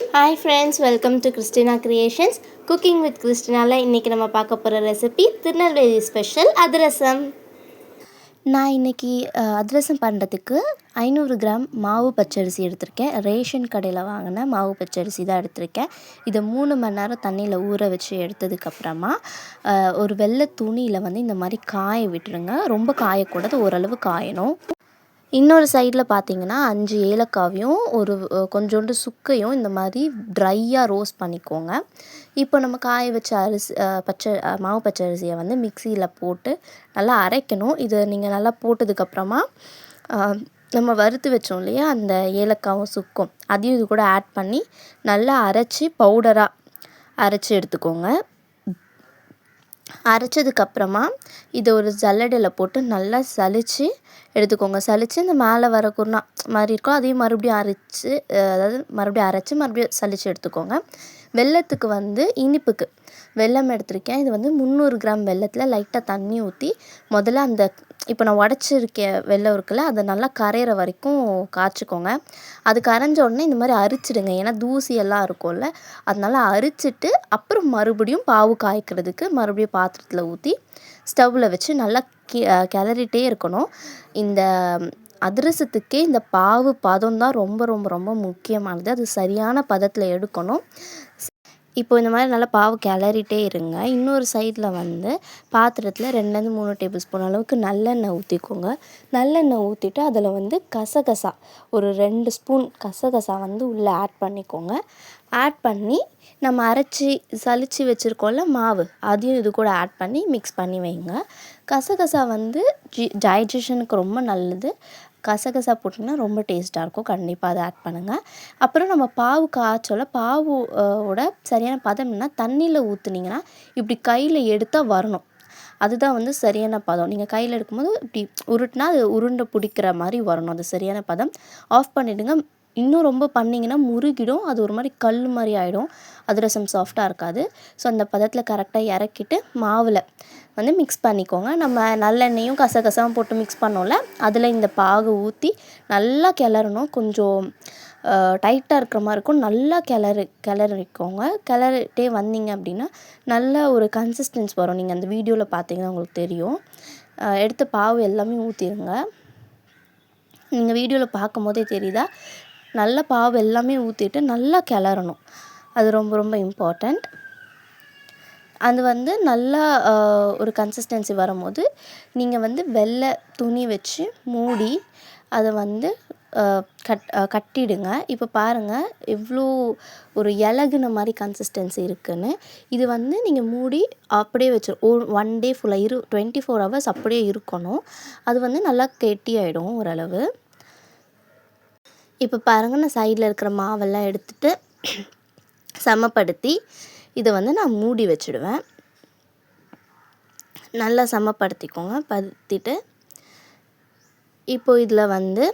Hi friends welcome to Christina Creations cooking with கிறிஸ்டினாவில் இன்றைக்கி நம்ம பார்க்க போகிற ரெசிபி திருநெல்வேலி ஸ்பெஷல் அதிரசம். நான் இன்றைக்கி அதிரசம் பண்ணுறதுக்கு ஐநூறு கிராம் மாவு பச்சரிசி எடுத்திருக்கேன். ரேஷன் கடையில் வாங்கின மாவு பச்சரிசி தான் எடுத்திருக்கேன். இதை மூணு மணி நேரம் தண்ணியில் ஊற வச்சு எடுத்ததுக்கப்புறமா ஒரு வெள்ளை துணியில் வந்து இந்த மாதிரி காய விட்டுருங்க. ரொம்ப காயக்கூடாது ஓரளவு காயணும். இன்னொரு சைடில் பார்த்தீங்கன்னா அஞ்சு ஏலக்காவையும் ஒரு கொஞ்சோண்டு சுக்கையும் இந்த மாதிரி ட்ரையாக ரோஸ்ட் பண்ணிக்கோங்க. இப்போ நம்ம காய வச்ச அரிசி பச்சை மாவு பச்சை அரிசியை வந்து மிக்சியில் போட்டு நல்லா அரைக்கணும். இது நீங்கள் நல்லா போட்டதுக்கப்புறமா நம்ம வறுத்து வச்சோம் இல்லையா அந்த ஏலக்காவும் சுக்கும். அதையும் இது கூட ஆட் பண்ணி நல்லா அரைச்சி பவுடராக அரைச்சி எடுத்துக்கோங்க. அரைச்சதுக்கப்புறமா இதை ஒரு ஜல்லடையில் போட்டு நல்லா சலித்து எடுத்துக்கோங்க. சலித்து இந்த மேலே வர குருணா மாதிரி இருக்கும். அதையும் மறுபடியும் அரைச்சி அதாவது மறுபடியும் அரைச்சி மறுபடியும் சலித்து எடுத்துக்கோங்க. வெள்ளத்துக்கு வந்து இனிப்புக்கு. வெல்லம் எடுத்திருக்கேன். இது வந்து முந்நூறு கிராம் வெல்லத்தில் லைட்டாக தண்ணி ஊற்றி முதல்ல அந்த இப்போ நான் உடச்சிருக்க வெள்ளம் இருக்குல்ல அதை நல்லா கரையிற வரைக்கும் காய்ச்சிக்கோங்க. அது கரைஞ்ச உடனே இந்த மாதிரி அரிச்சிடுங்க. ஏன்னா தூசி எல்லாம் இருக்கும்ல அதனால அரிச்சிட்டு அப்புறம் மறுபடியும் பாவு காய்க்கிறதுக்கு மறுபடியும் பாத்திரத்தில் ஊற்றி ஸ்டவ்வில் வச்சு நல்லா கி கிளறிட்டே இருக்கணும். இந்த அதிரசத்துக்கே இந்த பாவு பதம் தான் ரொம்ப ரொம்ப ரொம்ப முக்கியமானது. அது சரியான பதத்தில் எடுக்கணும். இப்போ இந்த மாதிரி நல்லா பாவு கிளறிட்டே இருங்க. இன்னொரு சைடில் வந்து பாத்திரத்தில் ரெண்டுலேருந்து மூணு டேபிள் ஸ்பூன் அளவுக்கு நல்லெண்ணெய் ஊற்றிக்கோங்க நல்லெண்ணெய் ஊற்றிட்டு அதில் வந்து கசகசா ஒரு ரெண்டு ஸ்பூன் கசகசா வந்து உள்ளே ஆட் பண்ணிக்கோங்க. ஆட் பண்ணி நம்ம அரைச்சி சலித்து வச்சுருக்கோம்ல மாவு அதையும் இது கூட ஆட் பண்ணி மிக்ஸ் பண்ணி வைங்க. கசகசா வந்து ஜி டைஜஷனுக்கு ரொம்ப நல்லது. கசகசா போட்டிங்கன்னா ரொம்ப டேஸ்ட்டாக இருக்கும். கண்டிப்பாக அதை ஆட் பண்ணுங்கள் அப்புறம் நம்ம பாவு காய்ச்சல பாவு ஓட சரியான என்ன தண்ணியில் ஊற்றுனீங்கன்னா இப்படி கையில் எடுத்தால் வரணும். அதுதான் வந்து சரியான பதம். நீங்கள் கையில் எடுக்கும்போது இப்படி உருட்டினா அது உருண்டை பிடிக்கிற மாதிரி வரணும். அது சரியான பதம். ஆஃப் பண்ணிவிடுங்க இன்னும் ரொம்ப பண்ணிங்கன்னா முருகிடும் அது ஒரு மாதிரி கல் மாதிரி ஆகிடும் அதிரசம் சாஃப்டாக இருக்காது. ஸோ அந்த பதத்தில் கரெக்டாக இறக்கிட்டு மாவில் வந்து மிக்ஸ் பண்ணிக்கோங்க. நம்ம நல்லெண்ணெயும் கசகசாவும் போட்டு மிக்ஸ் பண்ணோம்ல அதில் இந்த பாகு ஊற்றி நல்லா கிளறணும். கொஞ்சம் டைட்டாக இருக்கிற மாதிரி இருக்கும். நல்லா கிளறு கிளறிக்கோங்க. கிளறிட்டே வந்தீங்க அப்படின்னா நல்ல ஒரு கன்சிஸ்டன்ஸ் வரும். நீங்கள் அந்த வீடியோவில் பார்த்தீங்கன்னா உங்களுக்கு தெரியும். எடுத்த பாவு எல்லாமே ஊற்றிடுங்க நீங்கள் வீடியோவில் பார்க்கும் போதே தெரியுதா? நல்ல பாவு எல்லாமே ஊற்றிட்டு நல்லா கிளறணும். அது ரொம்ப ரொம்ப இம்பார்ட்டண்ட் அது வந்து நல்லா ஒரு கன்சிஸ்டன்சி வரும்போது நீங்கள் வந்து வெள்ளை துணி வச்சு மூடி அதை வந்து கட் கட்டிடுங்க. இப்போ பாருங்கள் எவ்வளோ ஒரு இலகுன மாதிரி கன்சிஸ்டன்சி இருக்குதுன்னு இது வந்து நீங்கள் மூடி அப்படியே வச்சு ஒன் டே ஃபுல்லாக இரு டுவெண்ட்டி ஃபோர் ஹவர்ஸ் அப்படியே இருக்கணும். அது வந்து நல்லா கெட்டியாயிடும் ஓரளவு. இப்போ பாருங்கள் நான் சைடில் இருக்கிற மாவெல்லாம் எடுத்துகிட்டு சமப்படுத்தி இதை வந்து நான் மூடி வச்சுடுவேன். நல்லா சமப்படுத்திக்கோங்க படுத்திட்டு இப்போ இதில் வந்து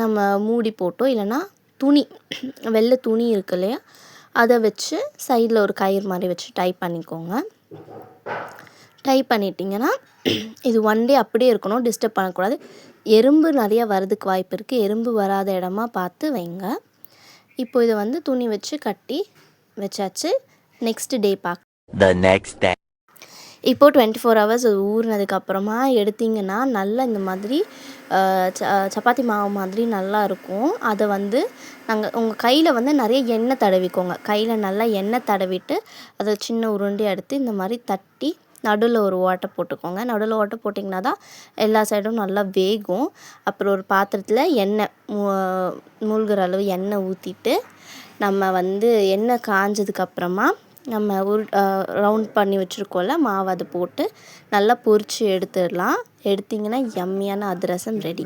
நம்ம மூடி போட்டோம் இல்லைன்னா துணி வெள்ளை துணி இருக்கு இல்லையா அதை வச்சு சைடில் ஒரு கயிறு மாதிரி வச்சு டைப் பண்ணிக்கோங்க. டைப் பண்ணிட்டிங்கன்னா இது ஒன் டே அப்படியே இருக்கணும் டிஸ்டர்ப் பண்ணக்கூடாது. எறும்பு நிறையா வரதுக்கு வாய்ப்பு இருக்குது எறும்பு வராத இடமா பார்த்து வைங்க. இப்போ இதை வந்து துணி வச்சு கட்டி வச்சாச்சு. நெக்ஸ்ட் டே பார்க்க. இப்போது டுவெண்ட்டி ஃபோர் ஹவர்ஸ் அது ஊறினதுக்கப்புறமா எடுத்திங்கன்னா நல்லா இந்த மாதிரி ச சப்பாத்தி மாவு மாதிரி நல்லா இருக்கும். அதை வந்து நாங்கள் உங்கள் கையில் வந்து நிறைய எண்ணெய் தடவிக்கோங்க. கையில் நல்லா எண்ணெய் தடவிட்டு அதை சின்ன உருண்டையை எடுத்து இந்த மாதிரி தட்டி நடுவில் ஒரு ஓட்டை போட்டுக்கோங்க. நடுவில் ஓட்டை போட்டிங்கன்னா தான் எல்லா சைடும் நல்லா வேகும். அப்புறம் ஒரு பாத்திரத்தில் எண்ணெய் மூழ்கிற அளவு எண்ணெய் ஊற்றிட்டு நம்ம வந்து எண்ணெய் காஞ்சதுக்கப்புறமா நம்ம உரு ரவுண்ட் பண்ணி வச்சுருக்கோம்ல மாவு அதை போட்டு நல்லா பொரித்து எடுத்துடலாம். எடுத்திங்கன்னா எம்மியான அதிரசம் ரெடி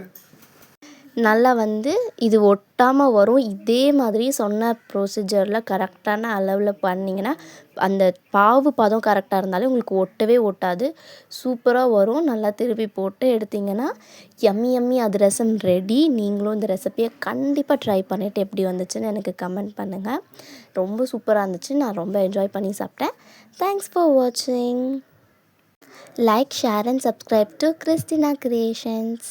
நல்லா வந்து இது ஒட்டாமல் வரும். இதே மாதிரி சொன்ன ப்ரொசீஜரில் கரெக்டான அளவில் பண்ணிங்கன்னா அந்த பாவு பதம் கரெக்டாக இருந்தாலே உங்களுக்கு ஒட்டவே ஒட்டாது. சூப்பராக வரும். நல்லா திருப்பி போட்டு எடுத்திங்கன்னா எம்மி எம்மி அதிரசம் ரெடி நீங்களும் இந்த ரெசிப்பியை கண்டிப்பாக ட்ரை பண்ணிவிட்டு எப்படி வந்துச்சுன்னு எனக்கு கமெண்ட் பண்ணுங்கள் ரொம்ப சூப்பராக இருந்துச்சு. நான் ரொம்ப என்ஜாய் பண்ணி சாப்பிட்டேன். தேங்க்ஸ் ஃபார் வாட்சிங் like share and subscribe to Christina Creations